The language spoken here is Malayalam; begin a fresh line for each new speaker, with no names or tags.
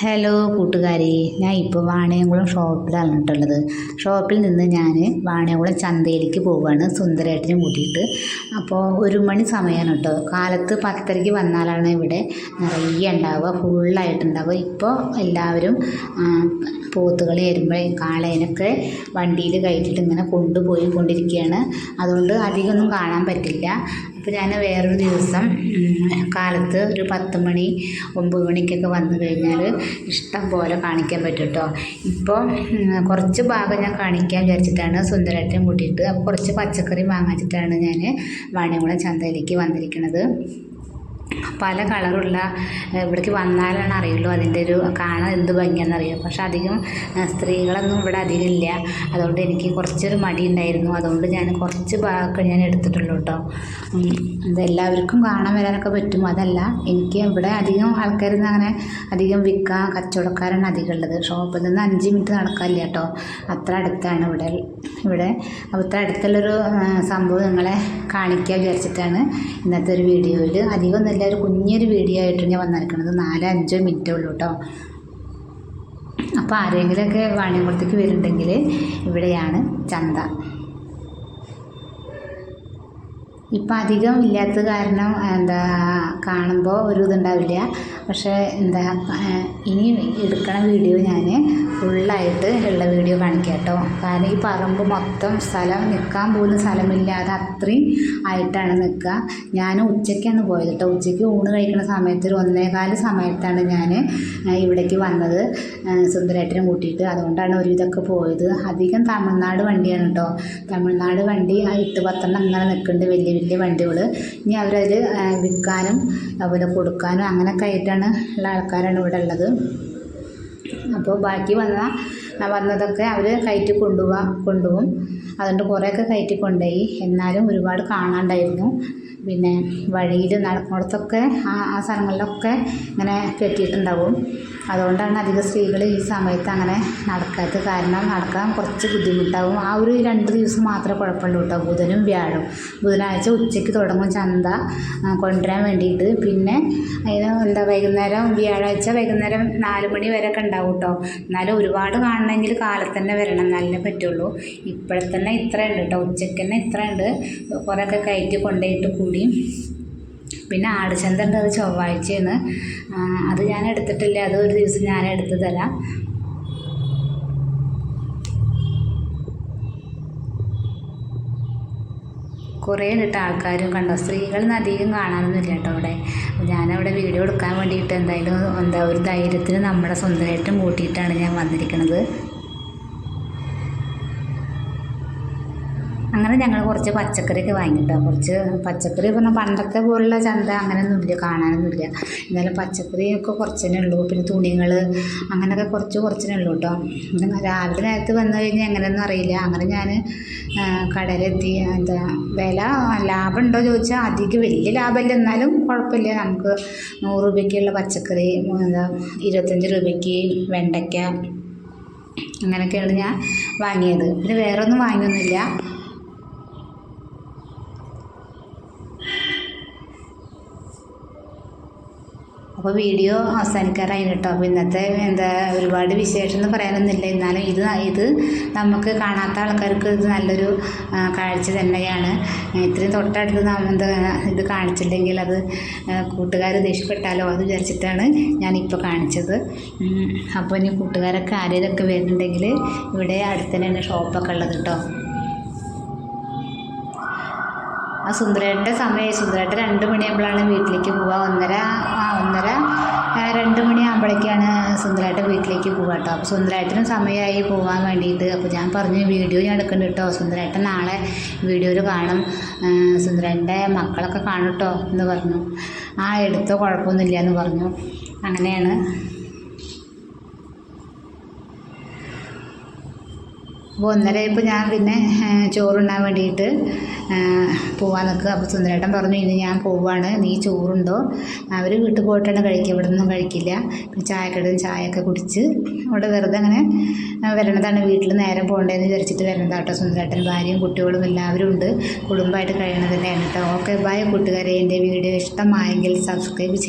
ഹലോ കൂട്ടുകാരി. ഞാൻ ഇപ്പോൾ വാണിയംകുളം ഷോപ്പിലാണ് കേട്ടുള്ളത്. ഷോപ്പിൽ നിന്ന് ഞാൻ വാണിയംകുളം ചന്തയിലേക്ക് പോവുകയാണ് സുന്ദരേട്ടനെ കൂട്ടിയിട്ട്. അപ്പോൾ ഒരു മണി സമയമാണ് കേട്ടോ. കാലത്ത് പത്തരയ്ക്ക് വന്നാലാണ് ഇവിടെ നിറയെ ഉണ്ടാവുക. ഫുള്ളായിട്ടുണ്ടാവുക ഇപ്പോൾ എല്ലാവരും പോത്തുകളി വരുമ്പോൾ കാളേനൊക്കെ വണ്ടിയിൽ കയറ്റിയിട്ട് ഇങ്ങനെ കൊണ്ടുപോയി കൊണ്ടിരിക്കുകയാണ്. അതുകൊണ്ട് അധികമൊന്നും കാണാൻ പറ്റില്ല. അപ്പോൾ ഞാൻ വേറൊരു ദിവസം കാലത്ത് ഒരു പത്ത് മണി ഒമ്പത് മണിക്കൊക്കെ വന്നു കഴിഞ്ഞാൽ ഇഷ്ടം പോലെ കാണിക്കാൻ പറ്റും കേട്ടോ. ഇപ്പോൾ കുറച്ച് ഭാഗം ഞാൻ കാണിക്കാൻ വിചാരിച്ചിട്ടാണ് സുന്ദരേട്ടനും കൂട്ടിയിട്ട്. അപ്പോൾ കുറച്ച് പച്ചക്കറി വാങ്ങിച്ചിട്ടാണ് ഞാൻ വാണിയംകുളം ചന്തയിലേക്ക് വന്നിരിക്കുന്നത്. പല കളറുള്ള ഇവിടേക്ക് വന്നാലാണ് അറിയുള്ളൂ അതിന്റെ ഒരു കാണാൻ എന്ത് ഭംഗിയാണെന്നറിയാം പക്ഷെ അധികം സ്ത്രീകളൊന്നും ഇവിടെ അധികം ഇല്ല. അതുകൊണ്ട് എനിക്ക് കുറച്ചൊരു മടി ഉണ്ടായിരുന്നു. അതുകൊണ്ട് ഞാൻ കുറച്ച് ഭാഗമൊക്കെ ഞാൻ എടുത്തിട്ടുള്ളൂ കേട്ടോ. ഇതെല്ലാവർക്കും കാണാൻ വരാനൊക്കെ പറ്റും. അതല്ല എനിക്ക് ഇവിടെ അധികം ആൾക്കാരൊന്നും അങ്ങനെ അധികം വിൽക്കാൻ കച്ചവടക്കാരാണ് അധികം ഉള്ളത്. ഷോപ്പിൽ നിന്ന് അഞ്ച് മിനിറ്റ് നടക്കാനില്ല കേട്ടോ. അത്ര അടുത്താണ് ഇവിടെ ഇവിടെ അത്ര അടുത്തുള്ളൊരു സംഭവം നിങ്ങളെ കാണിക്കാൻ വിചാരിച്ചിട്ടാണ് ഇന്നത്തെ ഒരു വീഡിയോയിൽ അധികം നല്ല ഒരു കുഞ്ഞൊരു വീഡിയോ ആയിട്ട് ഞാൻ വന്നിരിക്കുന്നത്. നാലോ അഞ്ചോ മിനിറ്റേ ഉള്ളൂ കേട്ടോ അപ്പോൾ ആരെങ്കിലുമൊക്കെ വാണിയംകുളത്തേക്ക് വരുന്നുണ്ടെങ്കിൽ ഇവിടെയാണ് ചന്ത. ഇപ്പം അധികം ഇല്ലാത്ത കാരണം എന്താ കാണുമ്പോൾ ഒരു ഇതുണ്ടാവില്ല. പക്ഷേ എന്താ ഇനി എടുക്കണ വീഡിയോ ഞാൻ ഫുള്ളായിട്ട് ഉള്ള വീഡിയോ കാണിക്കാം കേട്ടോ. കാരണം ഈ പറമ്പ് മൊത്തം സ്ഥലം നിൽക്കാൻ പോലും സ്ഥലമില്ലാതെ അത്രയും ആയിട്ടാണ് നിൽക്കുക. ഞാൻ ഉച്ചയ്ക്കാണ് പോയത് കേട്ടോ. ഉച്ചയ്ക്ക് ഊണ് കഴിക്കുന്ന സമയത്ത് ഒരു ഒന്നേകാൽ സമയത്താണ് ഞാൻ ഇവിടേക്ക് വന്നത്. സുന്ദരേട്ടനെ കൂട്ടിയിട്ട്. അതുകൊണ്ടാണ് ഒരു ഇതൊക്കെ പോയത്. അധികം തമിഴ്നാട് വണ്ടിയാണ് കേട്ടോ. തമിഴ്നാട് വണ്ടി ആ എട്ട് പത്തെണ്ണം അങ്ങനെ നിൽക്കുന്നുണ്ട്. വലിയ വലിയ വണ്ടികൾ ഇനി അവരതിൽ വിൽക്കാനും അതുപോലെ കൊടുക്കാനും അങ്ങനെയൊക്കെ ആയിട്ടാണ് ഉള്ള ആൾക്കാരാണ് ഇവിടെ ഉള്ളത്. അപ്പോൾ ബാക്കി വന്ന വന്നതൊക്കെ അവർ കയറ്റി കൊണ്ടുപോവാ കൊണ്ടുപോകും അതുകൊണ്ട് കുറേയൊക്കെ കയറ്റി കൊണ്ടുപോയി. എന്നാലും ഒരുപാട് കാണാണ്ടായിരുന്നു. പിന്നെ വഴിയിൽ നടക്കുന്നിടത്തൊക്കെ ആ ആ സ്ഥലങ്ങളിലൊക്കെ ഇങ്ങനെ കെട്ടിയിട്ടുണ്ടാവും. അതുകൊണ്ടാണ് അധികം സ്ത്രീകൾ ഈ സമയത്ത് അങ്ങനെ നടക്കാത്തത്. കാരണം നടക്കാൻ കുറച്ച് ബുദ്ധിമുട്ടാവും. ആ ഒരു രണ്ട് ദിവസം മാത്രമേ കുഴപ്പമുള്ളൂ കേട്ടോ. ബുധനും വ്യാഴം ബുധനാഴ്ച ഉച്ചയ്ക്ക് തുടങ്ങും ചന്ത കൊണ്ടുവരാൻ വേണ്ടിയിട്ട്. പിന്നെ അതിന് എന്താ വൈകുന്നേരം വ്യാഴാഴ്ച വൈകുന്നേരം നാല് മണി വരെ ഒക്കെ ഉണ്ടാവും കേട്ടോ. എന്നാലും ഒരുപാട് കാണണമെങ്കിൽ കാലത്ത് തന്നെ വരണം. എന്നാലേ പറ്റുള്ളൂ. ഇപ്പോഴത്തന്നെ ഇത്ര ഉണ്ട് കേട്ടോ. ഉച്ചയ്ക്ക് തന്നെ ഇത്ര ഉണ്ട് കുറേയൊക്കെ കയറ്റി കൊണ്ടുപോയിട്ട് കൂടി. പിന്നെ ആടുചന്ത ഉണ്ട് അത് ചൊവ്വാഴ്ചയാണ്. അത് ഞാൻ എടുത്തിട്ടില്ല. അത് ഒരു ദിവസം ഞാൻ എടുത്ത് തരാം. കുറേ കിട്ട ആൾക്കാരും കണ്ടോ? സ്ത്രീകളൊന്നും അധികം കാണാനൊന്നുമില്ല കേട്ടോ അവിടെ. ഞാനവിടെ വീഡിയോ എടുക്കാൻ വേണ്ടിയിട്ട് എന്തായാലും എന്താ ഒരു ധൈര്യത്തിന് നമ്മുടെ സ്വന്തമായിട്ടും കൂട്ടിയിട്ടാണ് ഞാൻ വന്നിരിക്കുന്നത് അങ്ങനെ ഞങ്ങൾ കുറച്ച് പച്ചക്കറിയൊക്കെ വാങ്ങിട്ടോ. കുറച്ച് പച്ചക്കറി പറഞ്ഞാൽ പണ്ടത്തെ പോലുള്ള ചന്ത അങ്ങനെയൊന്നുമില്ല കാണാനൊന്നുമില്ല. എന്നാലും പച്ചക്കറിയൊക്കെ കുറച്ചേ ഉള്ളൂ. പിന്നെ തുണികൾ അങ്ങനെയൊക്കെ കുറച്ച് കുറച്ചേ ഉള്ളൂ കേട്ടോ രാവിലെ നേരത്ത് വന്നു കഴിഞ്ഞാൽ എങ്ങനെയൊന്നും അറിയില്ല. അങ്ങനെ ഞാൻ കടയിലെത്തി. എന്താ വില ലാഭം ഉണ്ടോ ചോദിച്ചാൽ അധികം വലിയ ലാഭമില്ല. എന്നാലും കുഴപ്പമില്ല. നമുക്ക് നൂറ് രൂപയ്ക്കുള്ള പച്ചക്കറി എന്താ ഇരുപത്തഞ്ച് രൂപയ്ക്ക് വെണ്ടയ്ക്ക അങ്ങനെയൊക്കെയാണ് ഞാൻ വാങ്ങിയത്. പിന്നെ വേറെ ഒന്നും വാങ്ങിയൊന്നുമില്ല. അപ്പോൾ വീഡിയോ അവസാനിക്കാറായി കേട്ടോ അപ്പോൾ ഇന്നത്തെ എന്താ ഒരുപാട് വിശേഷം എന്ന് പറയാനൊന്നുമില്ല. എന്നാലും ഇത് ഇത് നമുക്ക് കാണാത്ത ആൾക്കാർക്ക് ഇത് നല്ലൊരു കാഴ്ച തന്നെയാണ്. ഇത്രയും തൊട്ടടുത്ത് എന്താ ഇത് കാണിച്ചില്ലെങ്കിൽ അത് കൂട്ടുകാർ ദേഷ്യപ്പെട്ടാലോ അത് വിചാരിച്ചിട്ടാണ് ഞാനിപ്പോൾ കാണിച്ചത്. അപ്പോൾ ഇനി കൂട്ടുകാരൊക്കെ ആരെയൊക്കെ വരുന്നുണ്ടെങ്കിൽ ഇവിടെ അടുത്ത് തന്നെയാണ് ഷോപ്പൊക്കെ ഉള്ളത് കേട്ടോ ആ സുന്ദരേട്ടന്റെ സമയമായി. സുന്ദരേട്ടൻ രണ്ട് മണിയാകുമ്പോഴാണ് വീട്ടിലേക്ക് പോവുക. ഒന്നര ഒന്നര രണ്ട് മണിയാകുമ്പോഴേക്കാണ് സുന്ദരേട്ടൻ വീട്ടിലേക്ക് പോവുക കേട്ടോ. അപ്പോൾ സുന്ദരേട്ടനും സമയമായി പോകാൻ വേണ്ടിയിട്ട് അപ്പോൾ ഞാൻ പറഞ്ഞു വീഡിയോ ഞാൻ എടുക്കുന്നുണ്ട് കേട്ടോ. സുന്ദരേട്ടൻ നാളെ വീഡിയോയിൽ കാണും. സുന്ദരേട്ടന്റെ മക്കളൊക്കെ കാണും കേട്ടോ. എന്ന് പറഞ്ഞു. ആ എടുത്തോ കുഴപ്പമൊന്നുമില്ല എന്ന് പറഞ്ഞു. അങ്ങനെയാണ്. അപ്പോൾ ഒന്നരയപ്പോൾ ഞാൻ പിന്നെ ചോറുണ്ണാൻ വേണ്ടിയിട്ട് പോവാൻ നിൽക്കുക. അപ്പോൾ സുന്ദരേട്ടൻ പറഞ്ഞു ഇനി ഞാൻ പോവാണ്. നീ ചോറുണ്ടോ? അവർ വീട്ടിൽ പോയിട്ടാണ് കഴിക്കുക. ഇവിടെ നിന്നും കഴിക്കില്ല. പിന്നെ ചായക്കടയിൽ ചായയൊക്കെ കുടിച്ച് അവിടെ വെറുതെ അങ്ങനെ വരണതാണ്. വീട്ടിൽ നേരം പോകേണ്ടതെന്ന് വിചാരിച്ചിട്ട് വരണതാണ് കേട്ടോ. സുന്ദരേട്ടൻ ഭാര്യയും കുട്ടികളും എല്ലാവരും ഉണ്ട്. കുടുംബമായിട്ട് കഴിയണത് തന്നെയാണ് കേട്ടോ. ഓക്കെ ബൈ കൂട്ടുകാരെ. എന്റെ വീഡിയോ ഇഷ്ടമായെങ്കിൽ സബ്സ്ക്രൈബ്